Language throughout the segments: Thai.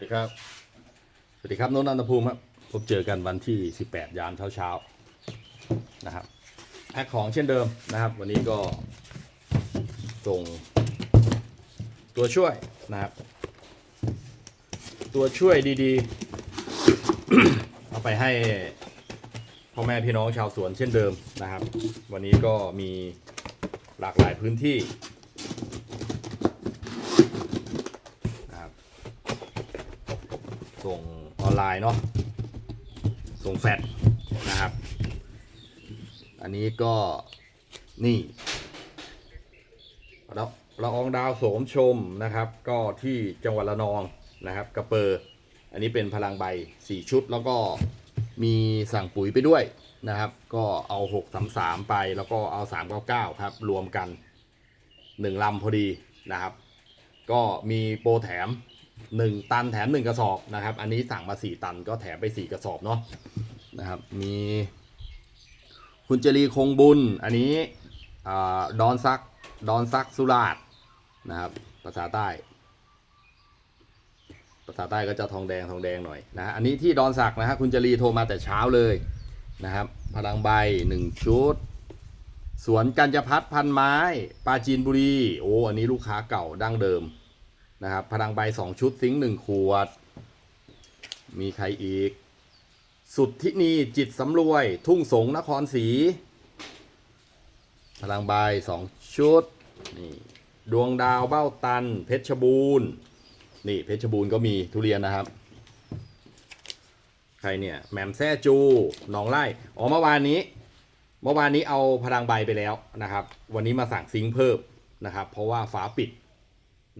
วัสดีครับ สวัสดีครับโน้นนันทภูมิครับ พบเจอกันวันที่ 18 ยามเช้าๆนะครับแพ็คของเช่นเดิมนะครับ วันนี้ก็ส่งตัวช่วยนะครับ ตัวช่วยดีๆ เอาไปให้พ่อแม่พี่น้องชาวสวนเช่นเดิมนะครับ วันนี้ก็มีหลากหลายพื้นที่นะครับ ส่ง ไลน์เนาะส่งแฟดนะครับ อันนี้ก็นี่เราเราอองดาวโสมชมนะครับ ก็ที่จังหวัดระนองนะครับ กระเปอร์อันนี้เป็นพลังใบ 4 ชุดแล้วก็มีสั่งปุ๋ยไปด้วยนะครับ ก็เอา 633 ไปแล้วก็เอา 399 ครับ รวมกัน 1ลำพอดีนะครับ ก็มีโปรแถม 1 ตันแถม 1 กระสอบนะครับ อันนี้สั่งมา 4 ตันก็แถมไป 4 กระสอบเนาะนะครับ มี คุณจรีคงบุญ อันนี้อดอนซักดอนซักสุราษนะครับ ภาษาใต้ ภาษาใต้ก็จะทองแดงทองแดงหน่อยนะฮะอันนี้ที่ดอนสักนะฮะคุณจรีโทรมาแต่เช้าเลยนะครับ พลังใบ 1 ชุดสวนกัญจพัฒพันไม้ ปาจีนบุรี โอ้ อันนี้ลูกค้าเก่าดั้งเดิม นะครับ พลังใบสองชุดซิงค์หนึ่งขวด มีใครอีก สุดที่นีจิตสำรวย ทุ่งสงนครศรีพลังใบสองชุดนี่ดวงดาวเบ้าตัน เพชรบูรณ์นี่เพชรบูรณ์ก็มีทุเรียนนะครับ ใครเนี่ยแหม่มแซ่จูหนองไร่อ๋อเมื่อวานนี้ เมื่อวานนี้เอาพลังใบไปแล้วนะครับ วันนี้มาสั่งซิงค์เพิ่มนะครับ เพราะว่าฟ้าปิด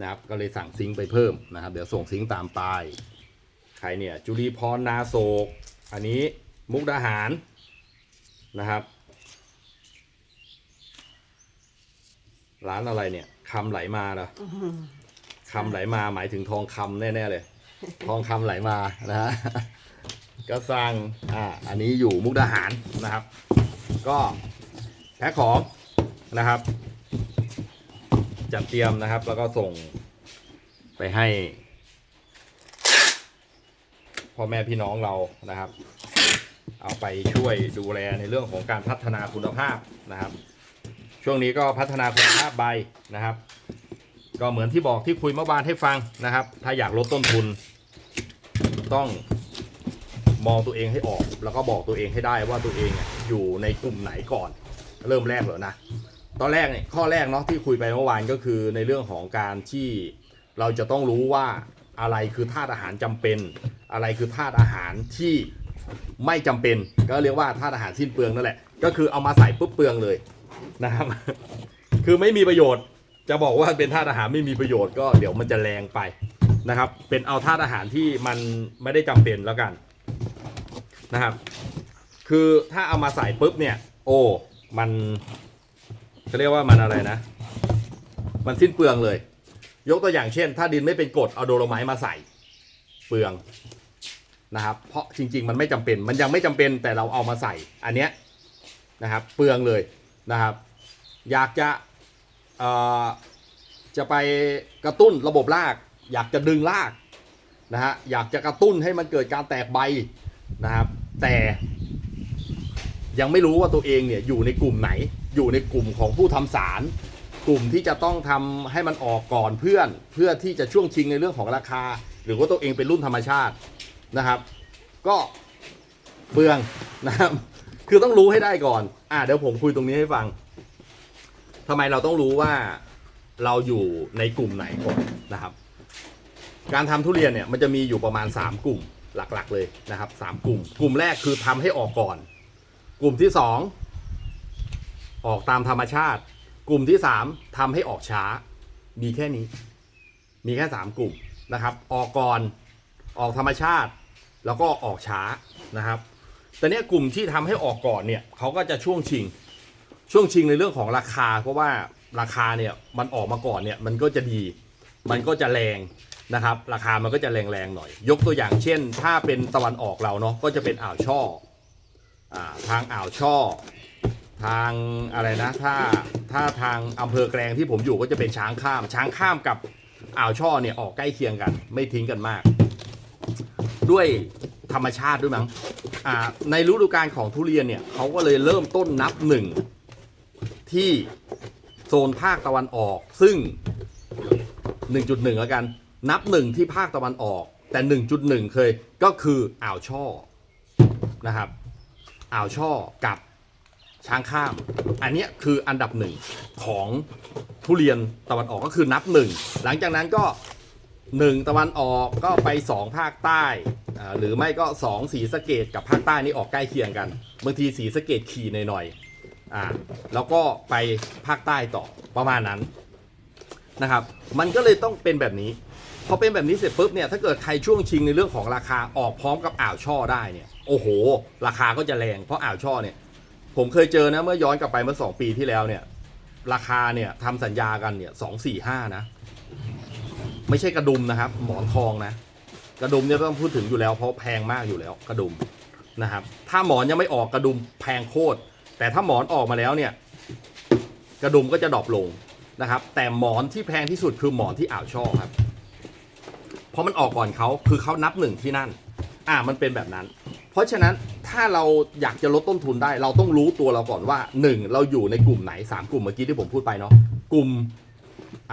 นะครับก็เลยสั่งซิงค์ไปเพิ่มนะครับเดี๋ยวส่งซิงค์ตามไปใครเนี่ยจุลีพรนาโศก อันนี้มุกดาหารนะครับร้านอะไรเนี่ยคำไหลมาเหรอคำไหลมาหมายถึงทองคำแน่ๆเลย ทองคำไหลมานะฮะก็สั่งอ่าอันนี้อยู่มุกดาหารนะครับ ก็แพ็คของนะครับ จัดเตรียมนะครับ แล้วก็ส่ง ไปให้พ่อแม่พี่น้องเรานะครับ เอาไปช่วยดูแลในเรื่องของการพัฒนาคุณภาพนะครับ ช่วงนี้ก็พัฒนาคุณภาพใบนะครับ ก็เหมือนที่บอกที่คุยเมื่อวานให้ฟังนะครับ ถ้าอยากลดต้นทุน ต้องมองตัวเองให้ออก แล้วก็บอกตัวเองให้ได้ว่าตัวเองอยู่ในกลุ่มไหนก่อน เริ่มแรกเหรอนะตอนแรกเนี่ยข้อแรกเนาะที่คุยไปเมื่อวานก็คือในเรื่องของการที่ เราจะต้องรู้ว่าอะไรคือธาตุอาหารจำเป็น อะไรคือธาตุอาหารที่ไม่จำเป็น ก็เรียกว่าธาตุอาหารสิ้นเปลืองนั่นแหละ ก็คือเอามาใส่ปุ๊บเปลืองเลยนะครับ คือไม่มีประโยชน์ จะบอกว่าเป็นธาตุอาหารไม่มีประโยชน์ก็เดี๋ยวมันจะแรงไปนะครับ เป็นเอาธาตุอาหารที่มันไม่ได้จำเป็นแล้วกันนะครับ คือถ้าเอามาใส่ปุ๊บเนี่ย โอ้ มันเขาเรียกว่ามันอะไรนะ มันสิ้นเปลืองเลย ยกตัวอย่างเช่น ถ้าดินไม่เป็นกรดเอาโดโลไมต์มาใส่เปลืองนะครับ เพราะจริง ๆ มันไม่จำเป็น มันยังไม่จำเป็นแต่เราเอามาใส่ อันเนี้ยนะครับเปลืองเลยนะครับ อยากจะจะไปกระตุ้นระบบราก อยากจะดึงรากนะฮะอยากจะกระตุ้นให้มันเกิดการแตกใบนะครับ แต่ยังไม่รู้ว่าตัวเองเนี่ยอยู่ในกลุ่มไหน อยู่ในกลุ่มของผู้ทำสาร กลุ่มที่จะต้องทำให้มันออกก่อนเพื่อน เพื่อที่จะช่วงชิงในเรื่องของราคา หรือว่าตัวเองเป็นรุ่นธรรมชาตินะครับ ก็เปลืองนะครับคือต้องรู้ให้ได้ก่อน อ่าเดี๋ยวผมคุยตรงนี้ให้ฟังทำไมเราต้องรู้ว่าเราอยู่ในกลุ่มไหนก่อนนะครับ การทำทุเรียนเนี่ยมันจะมีอยู่ประมาณ 3 กลุ่มหลักๆเลยนะครับสามกลุ่ม กลุ่มแรกคือทำให้ออกก่อน กลุ่มที่สองออกตามธรรมชาติ กลุ่มที่สามทำให้ออกช้า มีแค่นี้ มีแค่สามกลุ่มนะครับ ออกก่อนออกธรรมชาติ แล้วก็ออกช้านะครับ แต่เนี้ยกลุ่มที่ทำให้ออกก่อนเนี่ยเขาก็จะช่วงชิง ช่วงชิงในเรื่องของราคา เพราะว่าราคาเนี่ยมันออกมาก่อนเนี่ยมันก็จะดี มันก็จะแรงนะครับ ราคามันก็จะแรงๆหน่อย ยกตัวอย่างเช่น ถ้าเป็นตะวันออกเราเนาะก็จะเป็นอ่าวช่ออาทางอ่าวช่อ ทางอะไรนะถ้าถ้าทางอำเภอแกลงที่ผมอยู่ก็จะเป็นช้างข้าม ช้างข้ามกับอ่าวช่อเนี่ยออกใกล้เคียงกัน ไม่ทิ้งกันมาก ด้วยธรรมชาติด้วยมั้งอ่าในฤดูกาลของทุเรียนเนี่ยเขาก็เลยเริ่มต้นนับหนึ่งที่โซนภาคตะวันออก ซึ่ง 1.1 แล้วกัน นับหนึ่งที่ภาคตะวันออก แต่ 1.1 เคยก็คืออ่าวช่อนะครับอ่าวช่อกับ ช้างข้าม อันนี้คืออันดับหนึ่งของทุเรียนตะวันออกก็คือนับหนึ่งหลังจากนั้นก็หนึ่งตะวันออกก็ไปสองภาคใต้หรือไม่ก็สองสีสะเกดกับภาคใต้นี่ออกใกล้เคียงกันบางทีสีสะเกดขี่หน่อยๆอ่าแล้วก็ไปภาคใต้ต่อประมาณนั้นนะครับ มันก็เลยต้องเป็นแบบนี้พอเป็นแบบนี้เสร็จปุ๊บเนี่ยถ้าเกิดใครช่วงชิงในเรื่องของราคาออกพร้อมกับอ่าวช่อได้เนี่ยโอ้โห ราคาก็จะแรงเพราะอ่าวช่อเนี่ย ผมเคยเจอนะเมื่อย้อนกลับไปเมื่อสองปีที่แล้วเนี่ย ราคาเนี่ยทำสัญญากันเนี่ยสองสี่ห้านะ ไม่ใช่กระดุมนะครับ หมอนทองนะ กระดุมเนี่ยต้องพูดถึงอยู่แล้วเพราะแพงมากอยู่แล้วกระดุมนะครับ ถ้าหมอนยังไม่ออกกระดุมแพงโคตรแต่ถ้าหมอนออกมาแล้วเนี่ย กระดุมก็จะดรอปลงนะครับ แต่หมอนที่แพงที่สุดคือหมอนที่อ่าวช่อครับ เพราะมันออกก่อนเขาคือเขานับหนึ่งที่นั่น อ่ามันเป็นแบบนั้น เพราะฉะนั้น ถ้าเราอยากจะลดต้นทุนได้ เราต้องรู้ตัวเราก่อนว่าหนึ่งเราอยู่ในกลุ่มไหนสามกลุ่มเมื่อกี้ที่ผมพูดไปเนาะกลุ่ม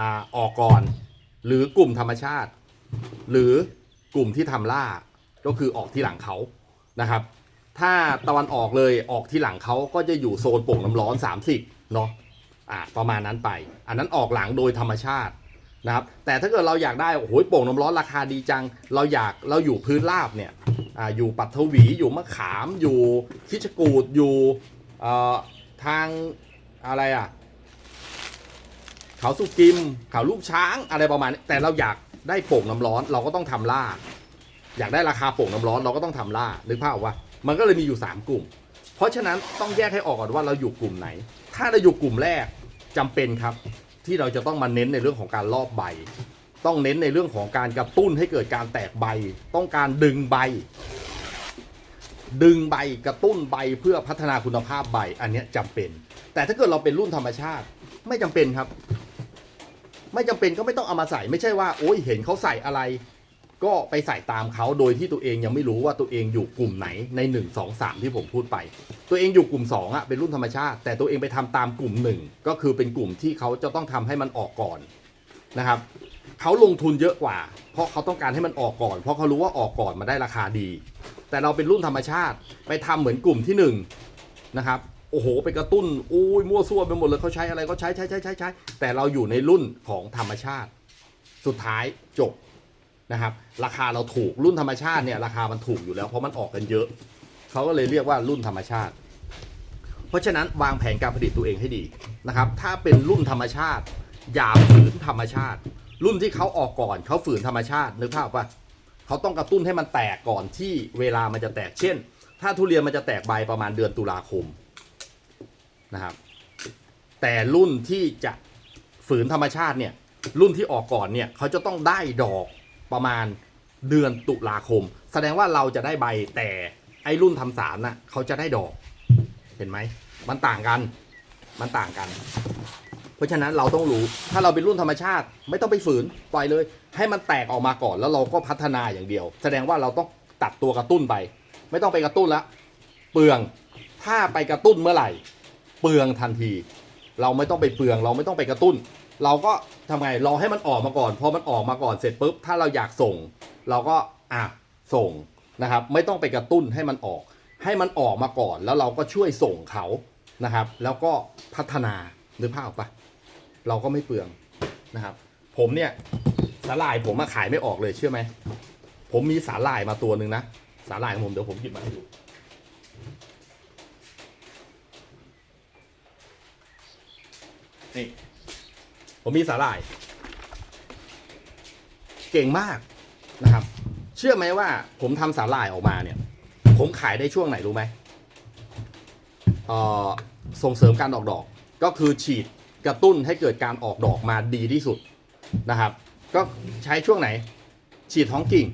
อออกก่อน หรือกลุ่มธรรมชาติ หรือกลุ่มที่ทำล่าก็คือออกที่หลังเขานะครับ ถ้าตะวันออกเลยออกที่หลังเขาก็จะอยู่โซนโป่งน้ำร้อน 30เนาะอ่าประมาณนั้นไป อันนั้นออกหลังโดยธรรมชาติ นะครับแต่ถ้าเกิดเราอยากได้โอ้โหโป่งน้ำร้อนราคาดีจัง เราอยากเราอยู่พื้นราบเนี่ยออยู่ปัตทวีอยู่มะขามอยู่คิชกูดอยู่เอ่ทางอะไรอะเขาสุกิมเขาลูกช้างอะไรประมาณนี้แต่เราอยากได้โป่งน้ำร้อนเราก็ต้องทำล่า อยากได้ราคาโป่งน้ำร้อนเราก็ต้องทำล่านึกภาพว่ามันก็เลยมีอยู่ 3 กลุ่ม เพราะฉะนั้นต้องแยกให้ออกก่อนว่าเราอยู่กลุ่มไหน ถ้าเราอยู่กลุ่มแรกจำเป็นครับ ที่เราจะต้องมาเน้นในเรื่องของการลอกใบ ต้องเน้นในเรื่องของการกระตุ้นให้เกิดการแตกใบ ต้องการดึงใบ ดึงใบกระตุ้นใบเพื่อพัฒนาคุณภาพใบ อันนี้ยจำเป็น แต่ถ้าเกิดเราเป็นรุ่นธรรมชาติ ไม่จำเป็นครับ ไม่จำเป็นก็ไม่ต้องเอามาใส่ ไม่ใช่ว่า โอ้ยเห็นเขาใส่อะไร ก็ไปใส่ตามเขาโดยที่ตัวเองยังไม่รู้ว่าตัวเองอยู่กลุ่มไหนใน 1 2 3 ที่ผมพูดไป ตัวเองอยู่กลุ่ม2อะเป็นรุ่นธรรมชาติ แต่ตัวเองไปทำตามกลุ่มหนึ่งก็คือเป็นกลุ่มที่เขาจะต้องทำให้มันออกก่อนนะครับเขาลงทุนเยอะกว่า เพราะเขาต้องการให้มันออกก่อน เพราะเขารู้ว่าออกก่อนมาได้ราคาดี แต่เราเป็นรุ่นธรรมชาติไปทำเหมือนกลุ่มที่หนึ่งนะครับโอ้โหไปกระตุ้นอุ้ยมั่วซั่วไปหมดเลยเขาใช้อะไรก็ใช้ใช้ใช้ใช้ใช้แต่เราอยู่ในรุ่นของธรรมชาติ สุดท้ายจบ นะครับ ราคาเราถูกรุ่นธรรมชาติเนี่ยราคามันถูกอยู่แล้วเพราะมันออกกันเยอะ เขาก็เลยเรียกว่ารุ่นธรรมชาติ เพราะฉะนั้นวางแผนการผลิตตัวเองให้ดีนะครับ ถ้าเป็นรุ่นธรรมชาติ อย่าฝืนธรรมชาติ รุ่นที่เขาออกก่อนเขาฝืนธรรมชาตินึกภาพว่าเขาต้องกระตุ้นให้มันแตกก่อนที่เวลามันจะแตกเช่น ถ้าทุเรียนมันจะแตกใบประมาณเดือนตุลาคมนะครับ แต่รุ่นที่จะฝืนธรรมชาติเนี่ยรุ่นที่ออกก่อนเนี่ยเขาจะต้องได้ดอก ประมาณเดือนตุลาคม แสดงว่าเราจะได้ใบแต่ไอ้รุ่นทำสารน่ะเขาจะได้ดอกเห็นไหมมันต่างกันมันต่างกัน เพราะฉะนั้นเราต้องรู้ถ้าเราเป็นรุ่นธรรมชาติ ไม่ต้องไปฝืนปล่อยเลย ให้มันแตกออกมาก่อนแล้วเราก็พัฒนาอย่างเดียว แสดงว่าเราต้องตัดตัวกระตุ้นไป ไม่ต้องไปกระตุ้นละเปลืองถ้าไปกระตุ้นเมื่อไหร่ เปลืองทันที เราไม่ต้องไปเปลือง เราไม่ต้องไปกระตุ้น เราก็ทำไงรอให้มันออกมาก่อนพอมันออกมาก่อนเสร็จปุ๊บถ้าเราอยากส่ง เราก็อะส่งนะครับ ไม่ต้องไปกระตุ้นให้มันออก ให้มันออกมาก่อนแล้วเราก็ช่วยส่งเขานะครับ แล้วก็พัฒนานึกภาพออกปะเราก็ไม่เปลืองนะครับ ผมเนี่ยสาหร่ายผมมาขายไม่ออกเลยเชื่อไหมผมมีสาหร่ายมาตัวหนึ่งนะสาหร่ายของผมเดี๋ยวผมหยิบมาให้ดูนี่ ผมมีสาหร่าย เก่งมากนะครับ เชื่อไหมว่าผมทำสาหร่ายออกมาเนี่ย ผมขายได้ช่วงไหนรู้ไหมส่งเสริมการออกดอก ก็คือฉีดกระตุ้นให้เกิดการออกดอกมาดีที่สุดนะครับ ก็ใช้ช่วงไหน ฉีดท้องกิ่ง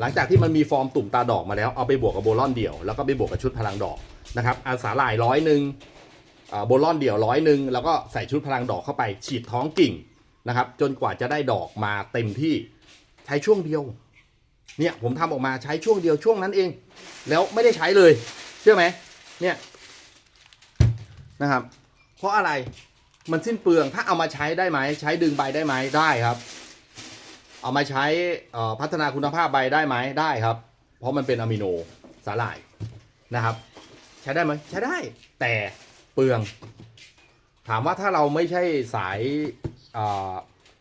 หลังจากที่มันมีฟอร์มตุ่มตาดอกมาแล้วเอาไปบวกกับโบลอนเดี่ยวแล้วก็ไปบวกกับชุดพลังดอกนะครับอาสาหร่ายร้อยหนึ่ง โบลอนเดี่ยวร้อยหนึ่งแล้วก็ใส่ชุดพลังดอกเข้าไปฉีดท้องกิ่งนะครับ จนกว่าจะได้ดอกมาเต็มที่ใช้ช่วงเดียว เนี่ยผมทำออกมาใช้ช่วงเดียวช่วงนั้นเอง แล้วไม่ได้ใช้เลยเชื่อไหมเนี่ยนะครับ เพราะอะไรมันสิ้นเปลืองถ้าเอามาใช้ได้ไหมใช้ดึงใบได้ไหมได้ครับ เอามาใช้พัฒนาคุณภาพใบได้ไหมได้ครับ เพราะมันเป็นอะมิโนสาหร่ายนะครับ ใช้ได้ไหมใช้ได้แต่ เปลือง ถามว่าถ้าเราไม่ใช่สาย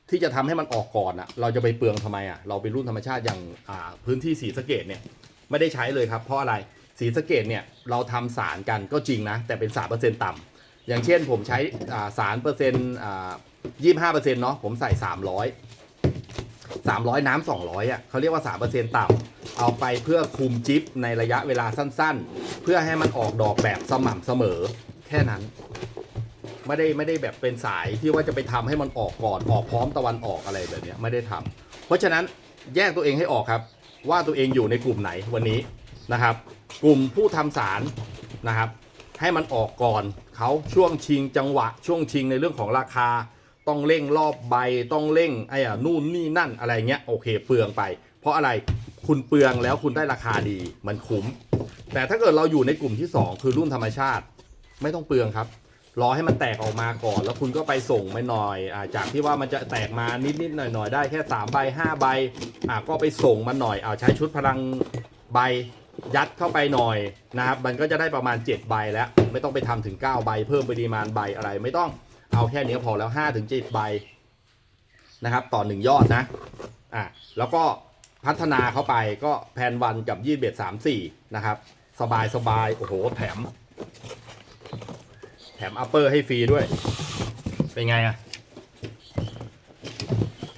ที่จะทำให้มันออกก่อนอะเราจะไปเปลืองทำไมอะเราเป็นรุ่นธรรมชาติอย่างาพื้นที่สีสะเกตเนี่ยไม่ได้ใช้เลยครับ เพราะอะไรสีสะเกตเนี่ยเราทำสารกันก็จริงนะ แต่เป็นสารเปอร์เซ็นต์ต่ำอย่างเช่นผมใช้สารเปอร์เซ็นต์ยี่ห้าเปอร์เซ็นต์เนาะผมใส่สามร้อยสามร้อยน้ำสองร้อยอะเขาเรียกว่าสามเปอร์เซ็นต์ต่ำเอาไปเพื่อคุมจิ๊บในระยะเวลาสั้น ๆ เพื่อให้มันออกดอกแบบสม่ำเสมอ แค่นั้น ไม่ได้ไม่ได้แบบเป็นสายที่ว่าจะไปทำให้มันออกก่อนออกพร้อมตะวันออกอะไรแบบนี้ไม่ได้ทำเพราะฉะนั้นแยกตัวเองให้ออกครับ ว่าตัวเองอยู่ในกลุ่มไหนวันนี้นะครับ กลุ่มผู้ทำสารนะครับ ให้มันออกก่อนเขาช่วงชิงจังหวะ ช่วงชิงในเรื่องของราคา ต้องเร่งรอบใบต้องเร่งไอ้อะนู่นนี่นั่นอะไรเงี้ยโอเคเปลืองไป เพราะอะไรคุณเปลืองแล้วคุณได้ราคาดีมันคุ้ม แต่ถ้าเกิดเราอยู่ในกลุ่มที่ 2 คือรุ่นธรรมชาติ ไม่ต้องเปลืองครับ รอให้มันแตกออกมาก่อน แล้วคุณก็ไปส่งไปหน่อยอาจากที่ว่ามันจะแตกมานิดๆหน่อยๆได้แค่3ใบ5ใบอะก็ไปส่งมันหน่อยเอาใช้ชุดพลังใบยัดเข้าไปหน่อยนะครับ มันก็จะได้ประมาณ 7 ใบแล้ว ไม่ต้องไปทำถึง 9 ใบ เพิ่มปริมาณใบอะไรไม่ต้องเอาแค่นี้พอแล้ว5ถึง7ใบนะครับ ต่อ 1 ยอดนะอะแล้วก็พัฒนาเข้าไปก็แพนวันกับยี่เบ็ดสามสี่นะครับ สบายสบายโอ้โห แถม แถมอัปเปอร์ให้ฟรีด้วย เป็นไงอะ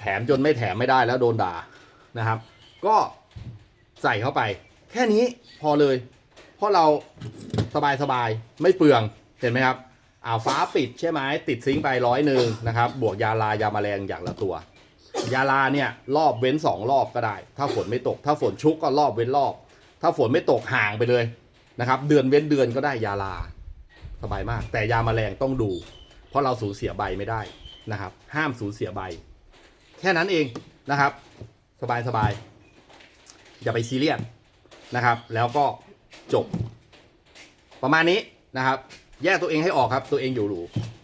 แถมจนไม่แถมไม่ได้แล้วโดนด่านะครับ ก็ใส่เข้าไป แค่นี้พอเลย เพราะเราสบายสบายไม่เปลืองเห็นไหมครับอ่าฟ้าปิดใช่ไหมติดซิงไปร้อยหนึ่งนะครับ บวกยาลายาแมลงอย่างละตัว ยาลาเนี่ยรอบเว้นสองรอบก็ได้ ถ้าฝนไม่ตก ถ้าฝนชุกก็รอบเว้นรอบ ถ้าฝนไม่ตกห่างไปเลยนะครับ เดือนเว้นเดือนก็ได้ยาลา สบายมาก แต่ยามาแมลงต้องดู เพราะเราสูญเสียใบไม่ได้นะครับ ห้ามสูญเสียใบ แค่นั้นเองนะครับ สบายสบายอย่าไปซีเรียสนะครับ แล้วก็จบ ประมาณนี้นะครับ แยกตัวเองให้ออกครับ ตัวเองอยู่หรู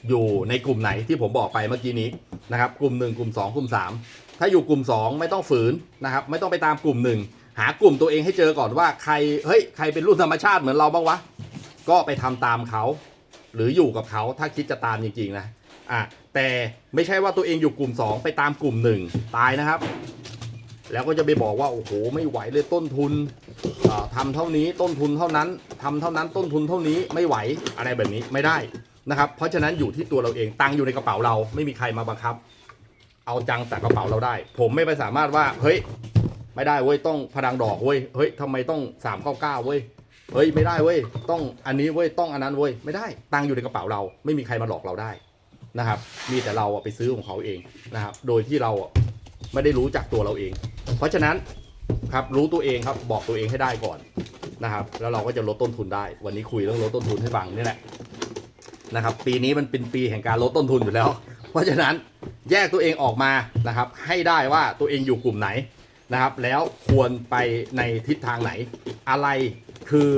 อยู่ในกลุ่มไหนที่ผมบอกไปเมื่อกี้นี้นะครับ กลุ่มหนึ่งกลุ่มสองกลุ่มสามถ้าอยู่กลุ่มสองไม่ต้องฝืนนะครับ ไม่ต้องไปตามกลุ่มหนึ่งหากลุ่มตัวเองให้เจอก่อนว่าใครเฮ้ยใครเป็นรุ่นธรรมชาติเหมือนเราบ้างวะก็ไปทำตามเขา หรืออยู่กับเขาถ้าคิดจะตามจริงๆนะอะแต่ไม่ใช่ว่าตัวเองอยู่กลุ่ม 2 ไปตามกลุ่ม 1 ตายนะครับ แล้วก็จะไปบอกว่าโอ้โหไม่ไหวเลยต้นทุนอ่าทำเท่านี้ต้นทุนเท่านั้นทำเท่านั้นต้นทุนเท่านี้ไม่ไหวอะไรแบบนี้ไม่ได้นะครับ เพราะฉะนั้นอยู่ที่ตัวเราเองตังค์อยู่ในกระเป๋าเราไม่มีใครมาบังคับ เอาจังแต่กระเป๋าเราได้ ผมไม่ไปสามารถว่าเฮ้ยไม่ได้เว้ยต้องพดังดอกเว้ยเฮ้ยทำไมต้อง399เว้ย เฮ้ยไม่ได้เว้ยต้องอันนี้เว้ยต้องอันนั้นเว้ยไม่ได้ตังค์อยู่ในกระเป๋าเรา ไม่มีใครมาหลอกเราได้นะครับ มีแต่เราไปซื้อของเขาเองนะครับ โดยที่เราไม่ได้รู้จักตัวเราเอง เพราะฉะนั้นครับรู้ตัวเองครับบอกตัวเองให้ได้ก่อนนะครับ แล้วเราก็จะลดต้นทุนได้ วันนี้คุยเรื่องลดต้นทุนให้ฟังนี่แหละนะครับ ปีนี้มันเป็นปีแห่งการลดต้นทุนอยู่แล้ว เพราะฉะนั้นแยกตัวเองออกมานะครับ ให้ได้ว่าตัวเองอยู่กลุ่มไหน นะครับ แล้วควรไปในทิศทางไหน อะไรคือ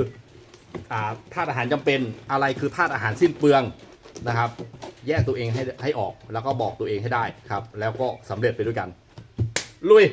ธาตุอาหารจำเป็นอะไรคือธาตุอาหารสิ้นเปลืองนะครับ แยกตัวเองให้ให้ออกแล้วก็บอกตัวเองให้ได้ครับ แล้วก็สำเร็จไปด้วยกัน ลุย